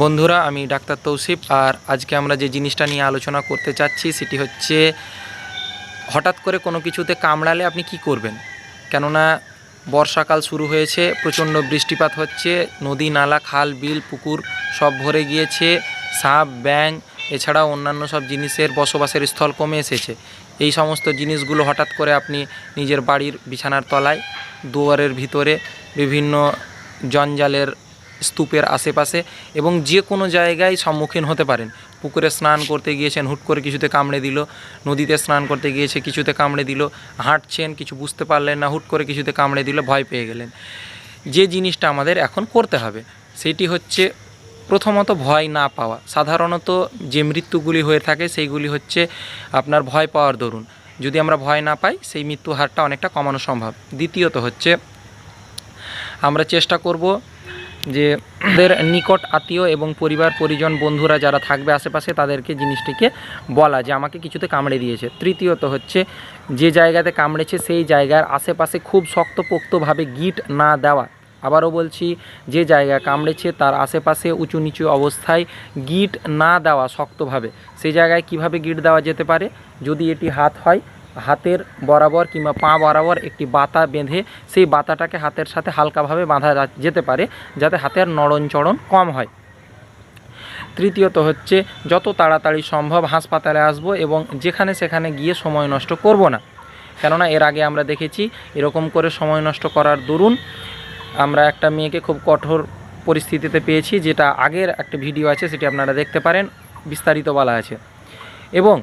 বন্ধুরা, আমি ডাক্তার তৌসিফ আর আজকে আমরা যে জিনিসটা নিয়ে আলোচনা করতে চাচ্ছি সেটি হচ্ছে হঠাৎ করে কোনো কিছুতে কামড়ালে আপনি কি করবেন? কেননা বর্ষাকাল শুরু হয়েছে, প্রচণ্ড বৃষ্টিপাত হচ্ছে, নদী, নালা, খাল, বিল, পুকুর সব ভরে গিয়েছে, সাপ ব্যাং এছাড়াও অন্যান্য সব জিনিসের বসবাসের স্থল কমে এসেছে। এই সমস্ত জিনিসগুলো হঠাৎ করে আপনি নিজের বাড়ির বিছানার তলায়, দুয়ারের ভিতরে, বিভিন্ন জঞ্জালের স্তূপের আশেপাশে এবং যে কোনো জায়গায় সম্মুখীন হতে পারেন। পুকুরে স্নান করতে গিয়েছেন, হুট করে কিছুতে কামড়ে দিল, নদীতে স্নান করতে গিয়েছে, কিছুতে কামড়ে দিল, হাঁটছেন, কিছু বুঝতে পারলেন না, হুট করে কিছুতে কামড়ে দিল, ভয় পেয়ে গেলেন। যে জিনিসটা আমাদের এখন করতে হবে, সেটি হচ্ছে প্রথমত ভয় না পাওয়া। সাধারণত যে মৃত্যুগুলি হয়ে থাকে, সেইগুলি হচ্ছে আপনার ভয় পাওয়ার দরুন। যদি আমরা ভয় না পাই, সেই মৃত্যু হারটা অনেকটা কমানো সম্ভব। দ্বিতীয়ত হচ্ছে, আমরা চেষ্টা করব যে তাদের নিকট আত্মীয় এবং পরিবার, পরিজন, বন্ধুরা যারা থাকবে আশেপাশে তাদেরকে জিনিসটিকে বলা, যে আমাকে কিছুতে কামড়ে দিয়েছে। তৃতীয়ত হচ্ছে, যে জায়গাতে কামড়েছে সেই জায়গার আশেপাশে খুব শক্তপোক্তভাবে গিট না দেওয়া। আবারও বলছি, যে জায়গা কামড়েছে তার আশেপাশে উঁচু নিচু অবস্থায় গিট না দেওয়া শক্তভাবে। সেই জায়গায় কীভাবে গিট দেওয়া যেতে পারে? যদি এটি হাত হয় হাতের বরাবর কিংবা পা বরাবর একটি বাতা বেঁধে সেই বাতাটাকে হাতের সাথে হালকাভাবে বাঁধা যেতে পারে, যাতে হাতের নড়ন চড়ন কম হয়। তৃতীয়ত হচ্ছে, যত তাড়াতাড়ি সম্ভব হাসপাতালে আসব এবং যেখানে সেখানে গিয়ে সময় নষ্ট করব না। কেননা এর আগে আমরা দেখেছি, এরকম করে সময় নষ্ট করার দরুন আমরা একটা মেয়েকে খুব কঠোর পরিস্থিতিতে পেয়েছি, যেটা আগের একটা ভিডিও আছে, সেটি আপনারা দেখতে পারেন, বিস্তারিত বলা আছে। এবং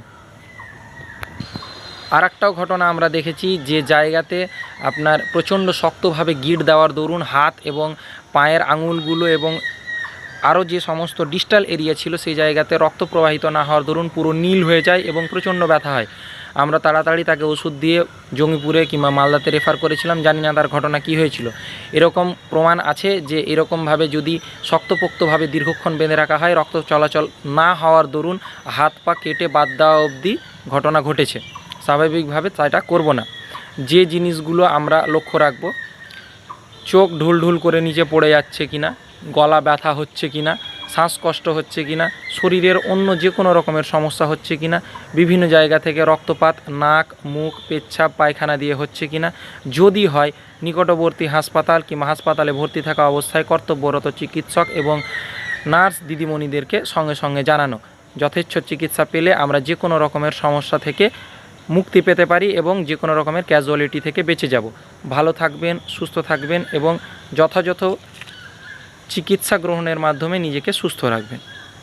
আর একটাও ঘটনা আমরা দেখেছি, যে জায়গাতে আপনার প্রচণ্ড শক্তভাবে গিট দেওয়ার দরুন হাত এবং পায়ের আঙুলগুলো এবং আরও যে সমস্ত ডিস্টাল এরিয়া ছিল সেই জায়গাতে রক্ত প্রবাহিত না হওয়ার দরুন পুরো নীল হয়ে যায় এবং প্রচণ্ড ব্যথা হয়। আমরা তাড়াতাড়ি তাকে ওষুধ দিয়ে জঙ্গিপুরে কিংবা মালদাতে রেফার করেছিলাম, জানি না তার ঘটনা কী হয়েছিল। এরকম প্রমাণ আছে যে এরকমভাবে যদি শক্তপোক্তভাবে দীর্ঘক্ষণ বেঁধে রাখা হয়, রক্ত চলাচল না হওয়ার দরুন হাত পা কেটে বাদ দেওয়া অবধি ঘটনা ঘটেছে। স্বাভাবিকভাবে সেটা করব না। যে জিনিসগুলো আমরা লক্ষ্য রাখব, চোখ ঢুল ঢুল করে নিচে পড়ে যাচ্ছে কিনা, গলা ব্যথা হচ্ছে কিনা, শ্বাসকষ্ট হচ্ছে কিনা, শরীরের অন্য যে কোনো রকমের সমস্যা হচ্ছে কিনা, বিভিন্ন জায়গা থেকে রক্তপাত, নাক, মুখ, পেচ্ছাপ, পায়খানা দিয়ে হচ্ছে কিনা, যদি হয় নিকটবর্তী হাসপাতাল কিংবা হাসপাতালে ভর্তি থাকা অবস্থায় কর্তব্যরত চিকিৎসক এবং নার্স দিদিমণিদেরকে সঙ্গে সঙ্গে জানানো। যথেচ্ছ চিকিৎসা পেলে আমরা যে কোনো রকমের সমস্যা থেকে মুক্তি পেতে পারি এবং যে কোনো রকমের ক্যাজুয়ালিটি থেকে বেঁচে যাব। ভালো থাকবেন, সুস্থ থাকবেন এবং যথাযথ চিকিৎসা গ্রহণের মাধ্যমে নিজেকে সুস্থ রাখবেন।